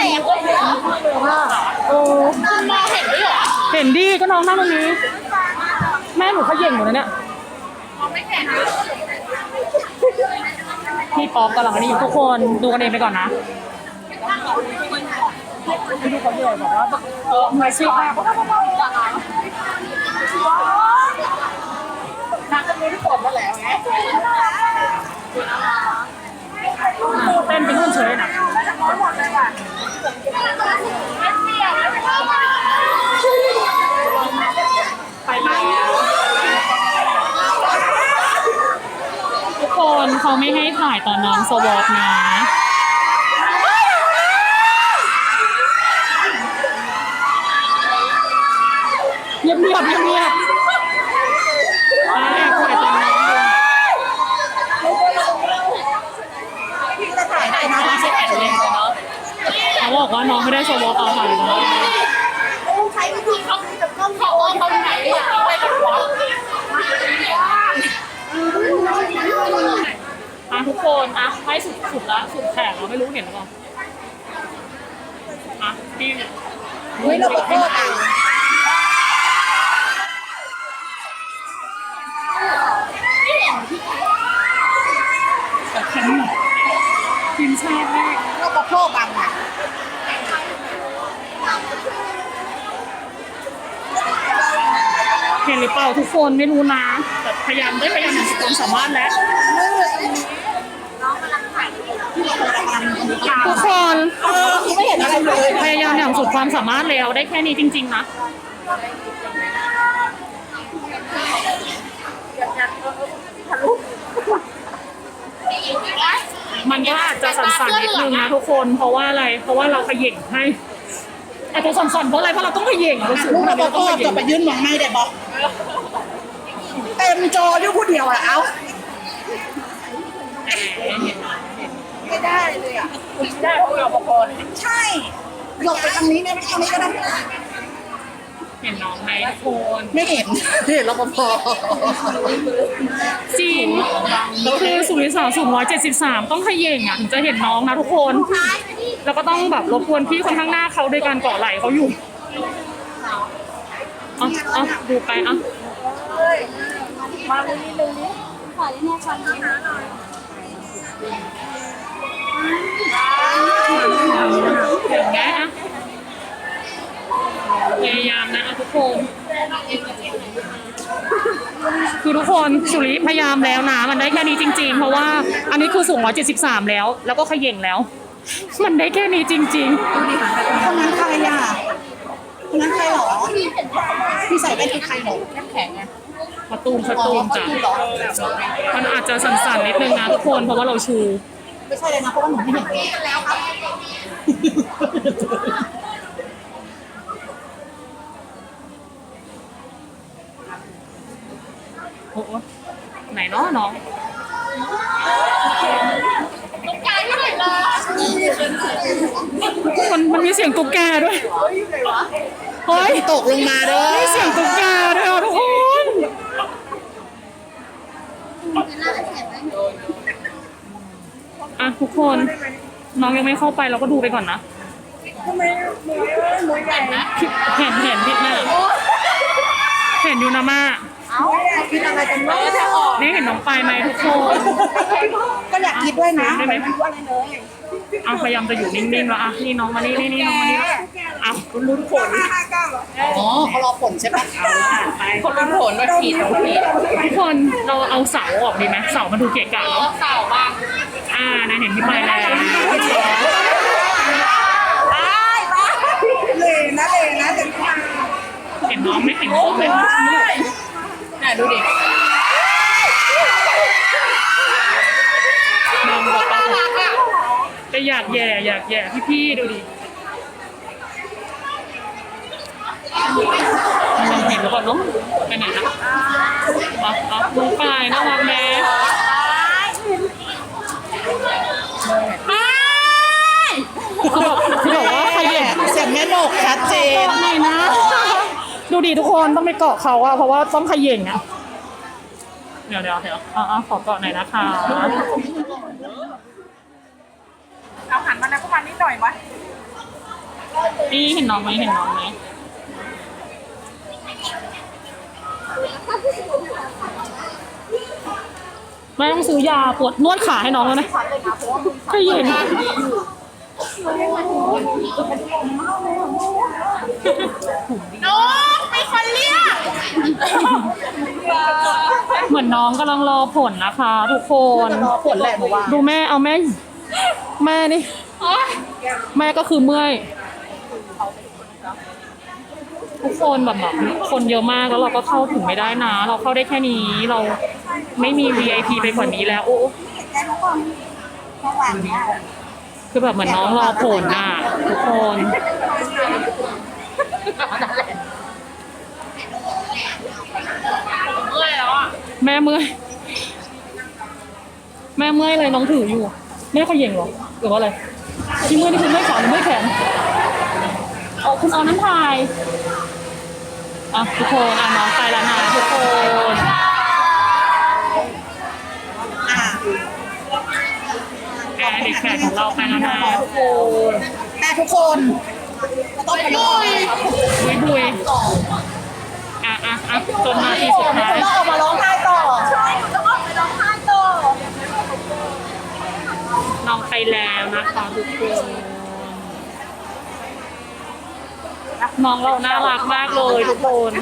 แตกเลยเหรอโอ้มองเห็นด้วยเหรอเห็นดีก็น้องนั่งตรงนี้ แม่หนูเขาเย่งหมดแล้วเนี่ยมองไม่เห็นพี่ป๊อปกำลังอันนี้อยู่ทุกคนดูกันเองไปก่อนนะไม่ดูเขาเย่งแบบว่าเออมืออาชีพมากนักก็รู้ที่กดมาแล้วไงเต้นเป็นรุ่นเฉยนะ ไปแล้วทุกคนเขาไม่ให้ถ่ายตอนน้องสวอปนะเงียบเงียบเงียบเงียบอ่าแอบถ่ายตอนน้องดู ถ่ายได้นะใช้แอดเลยเนาะ เขา บอกว่าน้องไม่ได้สวอปเอาถ่ายนะใช้วิธีเขาจากล้องเขาเขาไหนอะไปกับหัวอะทุกคนอะให้สุดสุดละสุดแขนเราไม่รู้เห็นหรือเปล่าอะพี่เฮ้ยเราขอโทษอะ แต่แข็งหน่อยทีม ชาติแม่เราขอโทษบังอะเห็นหรือเปล่าทุกคนไม่รู้นะแต่พยายามได้พยายามอย่างสุดความสามารถแล้วทุกคนไม่เห็นอะไรเลยพยายามอย่างสุดความสามารถแล้วได้แค่นี้จริง ๆ นะ มันก็อาจจะสั่ นๆนิดนึงนะทุกคน เพราะว่าอะไร เพราะว่าเราขย่งให้อาจจะสั่นๆเพราะอะไร เพราะเราต้องขย่งเราสูงลูกเราเราขอต้องโทขษย่จะงไปยื่นมองไม่ได้บอกเต็มจออยู่ผู้เดียวอะ เอาไม่ได้เลยอะ ได้เพราะเราประพรใช่ หลบไปทางนี้เนี่ยไม่ทางนี้ก็ได้ เห็นน้องไหมทุกคนไม่เห็นเห็นรปภจริงคือสุริสาสูง173 ต้องขย่งอะถึงจะเห็นน้องนะทุกคน แล้วก็ต้องแบบรบกวนพี่คนข้างหน้าเขาด้วยการเกาะไหล่เขาอยู่เอาเอาดูไปเอามาเลยนิดนึงนี่ขอแน่ชันหาหน่อยเห็นไหมอะพยายาม นะเอาทุกคนคือทุกคนสุริพยายามแล้วนะ มันได้แค่นี้จริง ๆ เพราะว่าอันนี้คือสูง173 แล้ว แล้วก็เขย่งแล้ว มันได้แค่นี้จริงคนนั้นใครอะคนนั้นใครหรอที่ใส่แว่นคือใครหรอน้ำแข็งไงๆมาตูมสตูมจ้ะหรอมันอาจจะสั่นๆนิดนึงนะทุกคนเพราะว่าเราชู ไม่ใช่เลยนะเพราะว่าหนูไม่เห็นเลยแล้วครับ โอ้โหไหน เนาะน้องตุ๊กแกที่ไหนล่ะมันมันมีเสียงตุ๊กแกด้วยเฮ้ยตกลงมาเด้อมีเสียงตุ๊กแกด้วยอะทุกคนอะทุกคน น้องยังไม่เข้าไปเราก็ดูไปก่อนนะทำไมมือมือใหญ่นะพี่เห็นเห็นพี่หน้าเห็นอยู่นะมา เอ้าคิดอะไรกันวะนี่เห็นน้องปลายไหมทุกคน ก็อยากคิดด้วยนะได้ไหมว่าอะไรเลยเอาพยายามจะอยู่นิ่งๆแล้วอะนี่น้องมานี่นี่นี่น้องมานี่แล้วอะลุ้นผลอ๋อเขารอผลใช่ปะคนลุ้นผลว่าผิดหรือผิดทุกคนเราเอาเสาออกดีไหมเสามันดูเกะกะเนาะเสาบ้างอ่านะเห็นพี่ปลายแล้วได้บ้างเลยนะเลยนะจะมาเห็นน้องไหมเห็นน้องไหมน่ะ ดูดิน้องบอกว่าแต่อยากแย่อยากแย่พี่ๆดูดิมันเห็นหรือเปล่าน้องไปไหนนะเอาเอาน้องปลายน่ารักแม่เขาบอกเขาบอกว่าใครเห็นเสียงแม่นกชัดเจนนี่นะ ดูดิทุกคนต้องไปเกาะเขาอะเพราะว่าต้องขย่งอะเดี๋ยวเดี๋ยวเดี๋ยวอ่าขอเกาะหน่อยนะคะเอาหันมานะก็มานิดหน่อยวะนี่เห็นน้องไหมเห็นน้องไหมแม่ต้องซื้อยาปวดนวดขาให้น้องแล้วนะก็เย็นน้องมี คนเรียกเหมือนน้องกำลังรอผลนะคะ ทุกคน รอผลแหละหนูว่าดูแม่เอาแม่แม่นี่ แม่ก็คือเมื่อย ทุกคนแบบแบบคนเยอะมากแล้วเราก็เข้าถึงไม่ได้นะ เราเข้าได้แค่นี้เราไม่มี VIP ไปกว่านี้แล้วโอ้แต่ทุกคนเมื่อวานเนี่ยคือแบบเหมือนน้องรอผลน่ะ ทุกคน แล้วอะแม่เมื่อย แม่เมื่อยเลยน้องถืออยู่ แม่เขย่งเหรอหรือว่าอะไร ที่เมื่อยนี่คือเมื่อยขาหรือเมื่อยแขนเอาคุณเอาน้ำพายอะทุกคนอะน้องไปแล้วนะทุกคนอะแกเด็กแฝดของเราไปแล้วนะทุกคนแต่ทุกคนจะต้องไปดูบุยบุยอะ อะอะจนนาทีสุดท้ายต้องออกมาร้องไห้ต่อใช่ต้องออกไปร้องไห้ต่อน้องไปแล้วนะคะทุกคนน้องเราน่ารักมากเลยทุกคน